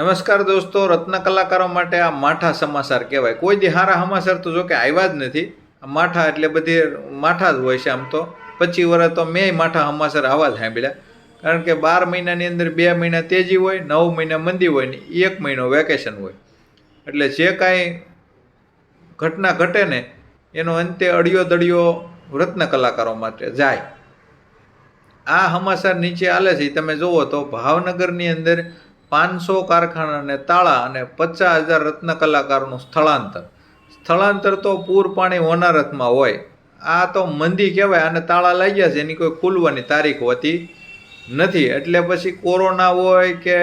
નમસ્કાર દોસ્તો, રત્ન કલાકારો માટે આ માઠા સમાચાર કહેવાય. કોઈ દી હારા સમાચાર તો જો કે આવ્યા જ નથી. માઠા એટલે બધી માઠા જ હોય છે આમ તો. પચી વર્ષ તો મેં માઠા સમાચાર આવા જ સાંભળ્યા. કારણ કે બાર મહિનાની અંદર બે મહિના તેજી હોય, નવ મહિના મંદી હોય ને એક મહિનો વેકેશન હોય. એટલે જે કાંઈ ઘટના ઘટે ને, એનો અંતે અડિયો દડિયો રત્ન કલાકારો માટે જાય. આ સમાચાર નીચે આલે છે. તમે જુઓ તો ભાવનગરની અંદર પાંચસો કારખાનાને તાળા અને પચાસ હજાર રત્ન કલાકારોનું સ્થળાંતર. સ્થળાંતર તો પૂર પાણી હોનારતમાં હોય. આ તો મંદી કહેવાય અને તાળા લાગ્યા છે, એની કોઈ ખુલવાની તારીખ હોતી નથી. એટલે પછી કોરોના હોય કે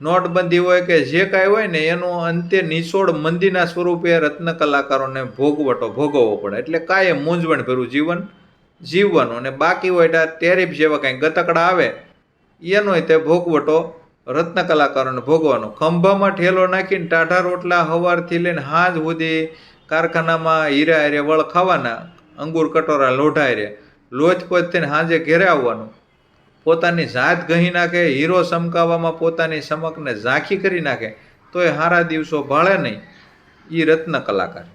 નોટબંધી હોય કે જે કાંઈ હોય ને, એનું અંતે નિચોડ મંદીના સ્વરૂપે રત્ન કલાકારોને ભોગવટો ભોગવવો પડે. એટલે કાંઈ મૂંઝવણ ભર્યું જીવન, જીવવાનું. અને બાકી હોય એટલે ટેરિફ જેવા કાંઈ ગતકડા આવે, એનોય તે ભોગવટો રત્ન કલાકારોને ભોગવાનો. ખંભામાં ઠેલો નાખીને ટાઢા રોટલા હવારથી લઈને હાજ સુધી કારખાનામાં હીરા હારે વળ ખાવાના અંગુર કટોરા લોઢા રે લોચ પોચ થઈને હાજે ઘેરે આવવાનું. પોતાની જાત ગહી નાખે, હીરો સમકાવવામાં પોતાની સમકને ઝાંખી કરી નાખે, તોય હારા દિવસો ભાળે નહીં એ રત્ન કલાકાર.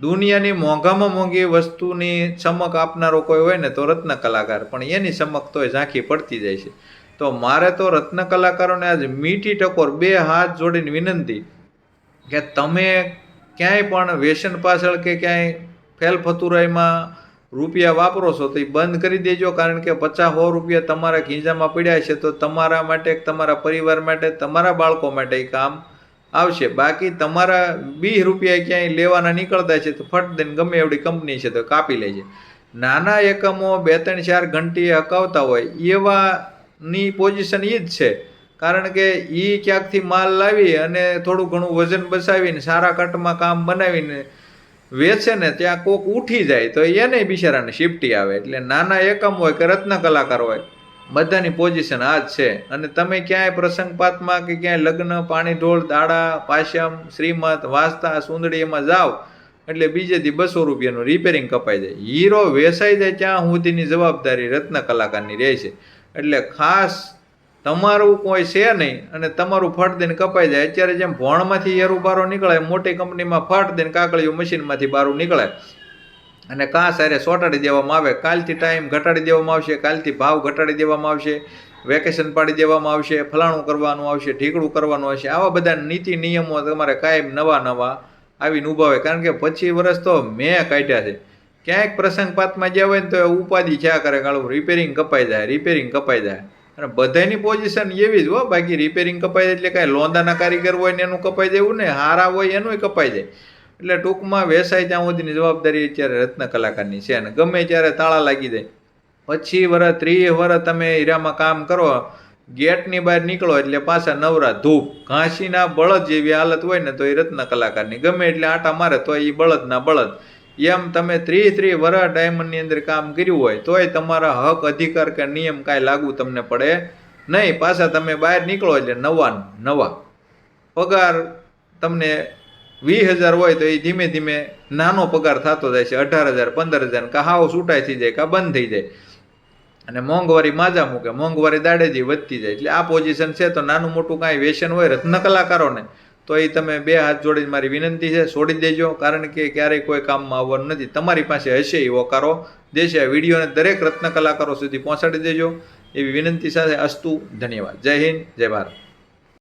દુનિયાની મોંઘામાં મોંઘી વસ્તુની ચમક આપનારો કોઈ હોય ને તો રત્ન કલાકાર, પણ એની ચમક તોય ઝાંખી પડતી જાય છે. તો મારે તો રત્ન કલાકારોને આજ મીઠી ટકોર બે હાથ જોડીને વિનંતી કે તમે ક્યાંય પણ વ્યસન પાછળ કે ક્યાંય ફેલ ફતુરાઈમાં રૂપિયા વાપરો છો તો એ બંધ કરી દેજો, કારણ કે પચાસ સો રૂપિયા તમારા ખીંજામાં પડ્યા છે તો તમારા માટે, તમારા પરિવાર માટે, તમારા બાળકો માટે એ કામ આવશે. બાકી તમારા વીસ રૂપિયા ક્યાંય લેવાના નીકળતા છે તો ફટ દઈને ગમે એવડી કંપની છે તો કાપી લે છે નાના એકમો બે ત્રણ ચાર ઘંટી હકાવતા હોય એવાની પોઝિશન એ જ છે. કારણ કે એ ક્યાંકથી માલ લાવી અને થોડું ઘણું વજન બસાવીને સારા કટમાં કામ બનાવીને વેચે ને ત્યાં કોક ઉઠી જાય, તો એને બિચારાને શિફ્ટી આવે. એટલે નાના એકમ હોય કે રત્ન કલાકાર હોય, બધાની પોઝિશન આ જ છે. અને તમે ક્યાંય પ્રસંગપાતમાં કે ક્યાંય લગ્ન, પાણી ઢોળ, દાડા પાશ્યમ શ્રીમત વાસ્તા સુંદડી એમાં જાઓ, એટલે બીજે દી બસો રૂપિયાનું રિપેરિંગ કપાઈ જાય. હીરો વેસાઈ જાય ત્યાં સુધીની જવાબદારી રત્ન કલાકારની રહે છે. એટલે ખાસ તમારું કોઈ છે નહીં અને તમારું ફટ દઈને કપાઈ જાય. અત્યારે જેમ ભોણમાંથી એરું બારો નીકળે, મોટી કંપનીમાં ફટ દઈને કાકડીયું મશીનમાંથી બારું નીકળે. અને કાં સારે સોટાડી દેવામાં આવે. કાલથી ટાઈમ ઘટાડી દેવામાં આવશે, કાલથી ભાવ ઘટાડી દેવામાં આવશે, વેકેશન પાડી દેવામાં આવશે, ફલાણું કરવાનું આવશે ઢીકડું કરવાનું આવશે. આવા બધા નીતિ નિયમો તમારે કાયમ નવા નવા આવીને ઊભા હોય. કારણ કે પછી વર્ષ તો મેં કાઢ્યા છે. ક્યાંક પ્રસંગપાતમાં જ્યાં હોય ને તો ઉપાધિ થયા કરે કાળું રિપેરિંગ કપાઈ જાય રિપેરિંગ કપાઈ જાય. અને બધાની પોઝિશન એવી જ હો, બાકી રિપેરિંગ કપાઈ જાય એટલે કાંઈ લોંદાના કારીગર હોય ને એનું કપાઈ જવું ને હારા હોય એનુંય કપાઈ જાય. એટલે ટૂંકમાં વેસાય ત્યાં સુધીની જવાબદારી અત્યારે રત્ન કલાકારની છે અને ગમે ત્યારે તાળા લાગી જાય. પછી વર્ષ ત્રીસ વર્ષ તમે હીરામાં કામ કરો, ગેટની બહાર નીકળો એટલે પાછા નવરા ધૂપ. ઘાસીના બળદ જેવી હાલત હોય ને તો એ રત્ન કલાકારની. ગમે એટલે આટા મારે તો એ બળદના બળદ. એમ તમે ત્રી ત્રી વર્ષ ડાયમંડની અંદર કામ કર્યું હોય, તોય તમારા હક, અધિકાર કે નિયમ કાંઈ લાગુ તમને પડે નહીં. પાછા તમે બહાર નીકળો એટલે નવા નવા. પગાર તમને વીસ હજાર હોય તો એ ધીમે ધીમે નાનો પગાર થતો જાય છે. અઢાર હજાર, પંદર હજાર, કાં હાવ છૂટાઈ થઈ જાય, કાં બંધ થઈ જાય. અને મોંઘવારી માજા મૂકે, મોંઘવારી દાડેજી વધતી જાય. એટલે આ પોઝિશન છે તો નાનું મોટું કાંઈ વ્યસન હોય રત્ન કલાકારોને તો એ તમે બે હાથ જોડીને મારી વિનંતી છે, છોડી દેજો, કારણ કે ક્યારેય કોઈ કામમાં આવવાનું નથી. તમારી પાસે હશે એ હોકારો દેશે આ વિડીયોને દરેક રત્ન કલાકારો સુધી પહોંચાડી દેજો. એવી વિનંતી સાથે અસ્તુ, ધન્યવાદ. જય હિન્દ, જય ભારત.